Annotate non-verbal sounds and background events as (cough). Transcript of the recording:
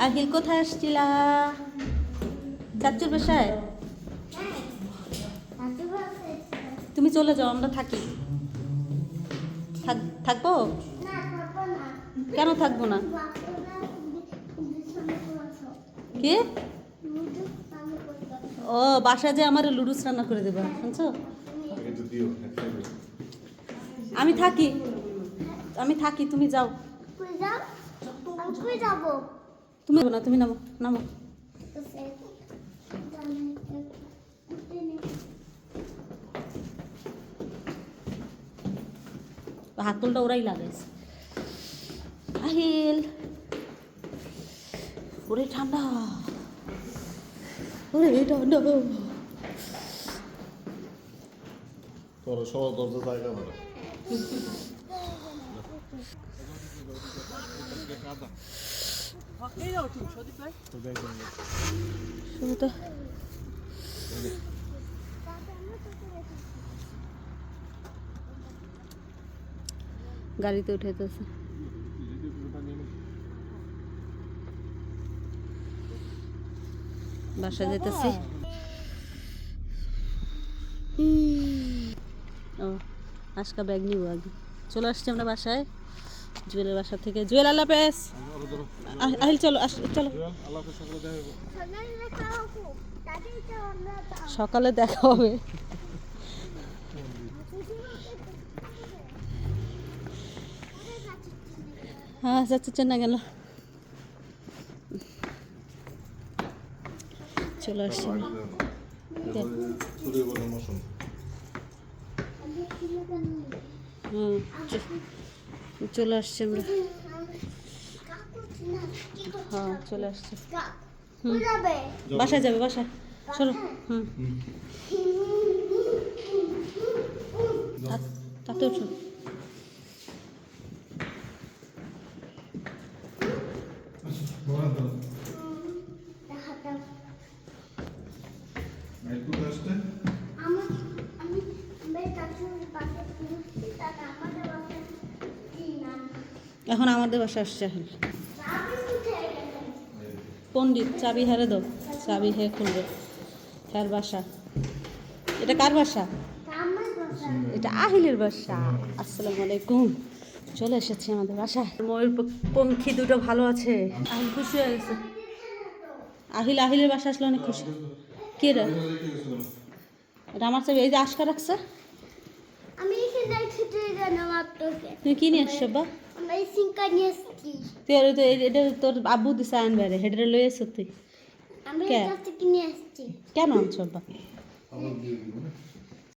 আহিল কোথায় আসছিলা? চাচুর বাসায়? তুমি চলে যাও, আমরা থাকি। থাক- থাকব? কেন থাকব না? কি? ও, বাসায় যে আমার লুডুস রান্না করে দেবা, শুনছো? আমি থাকি। আমি থাকি, তুমি যাও। যাব। তুমি না তুমি নামো নামো। হাতলটা ওরাই লাগাইছে। আহিল। ওরে ঠান্ডা। ওরে ঠান্ডা। তোর সবার দরজা জায়গা ধরে (laughs) শুধু তো গাড়িতে উঠাইতেছে। বাসা যেতেছি। ও, আজকা ব্যাগ নিব আগে। চলে আসছি আমরা বাসায়। জুয়েলের বাসা থেকে। জুয়েল আল্লাহ পেস আহিল চলো আস চলো। সকালে দেখা হবে। হ্যাঁ যাচ্ছে চেন্না গেল। চলে আসছি হুম চলে আসছি আমরা। হ্যাঁ চলে আসছে। হুম। বাসায় যাবে বাসায়। চলো হুম। তা- তাতে উঠো একটু আসতে আমার আমি আমি চাচুর পাশে ঘুরছি তাতে আমাদের বাসায় কি নাম এখন আমাদের বাসা আসছে এখন। পণ্ডিত চাবি হারে দো চাবি হে খুলবে। হ্যার বাসা। এটা কার বাসা? এটা আহিলের বাসা। আসসালামু আলাইকুম। চলে এসেছি আমাদের বাসায়। ময়ূর পঙ্খী দুটো ভালো আছে। আহিল খুশি হয়ে গেছে। আহিল আহিলের বাসা আসলে অনেক খুশি। কে রে? এটা আমার চাবি। এই যে আশকা রাখছে। তুমি কি নিয়ে আসছো বা সিঙ্কা নিয়ে এসেছি তুই আর তো এটা তোর আব্বু দিছে আইন বাইরে হেডরে লই এসো তুই। আমরা কাছ থেকে নিয়ে এসেছি কেন আনছো বা আমার দিয়ে দিব না?